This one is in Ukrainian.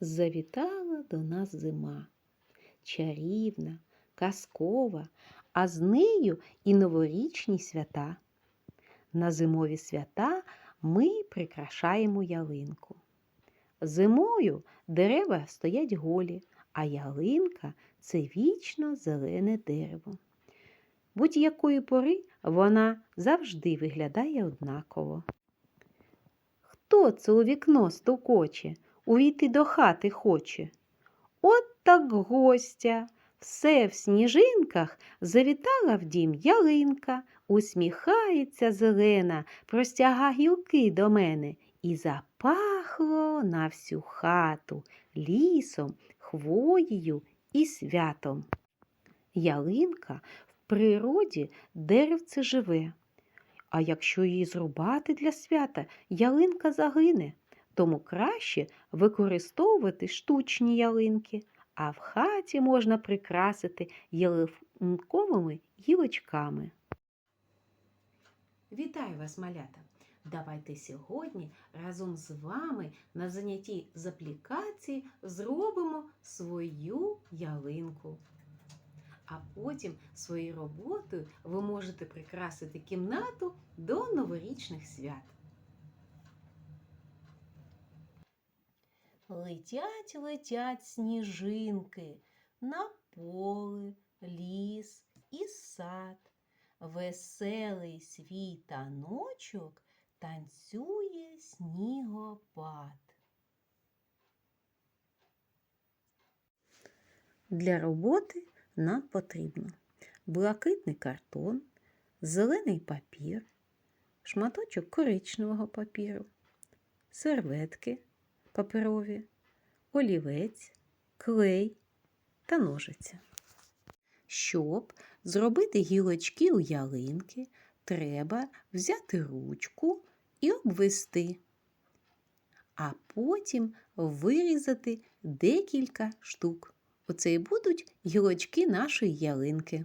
завітала до нас зима. Чарівна, казкова, а з нею і новорічні свята. На зимові свята ми прикрашаємо ялинку. Зимою дерева стоять голі, а ялинка це вічно зелене дерево. Будь-якої пори вона завжди виглядає однаково. Хто це у вікно стукоче, увійти до хати хоче? От так гостя, все в сніжинках завітала в дім ялинка, усміхається зелена, простяга гілки до мене і запахло на всю хату лісом, хвоєю і святом. Ялинка в природі деревце живе, а якщо її зрубати для свята, ялинка загине. Тому краще використовувати штучні ялинки, а в хаті можна прикрасити ялинковими гілочками. Вітаю вас, малята! Давайте сьогодні разом з вами на занятті з аплікації зробимо свою ялинку. А потім своєю роботою ви можете прикрасити кімнату до новорічних свят. Летять, летять сніжинки на поле, ліс і сад. Веселий свій таночок танцює снігопад. Для роботи нам потрібно блакитний картон, зелений папір, шматочок коричневого папіру, серветки паперові, олівець, клей та ножиця. Щоб зробити гілочки у ялинки, треба взяти ручку і обвести, а потім вирізати декілька штук. Оце і будуть гілочки нашої ялинки.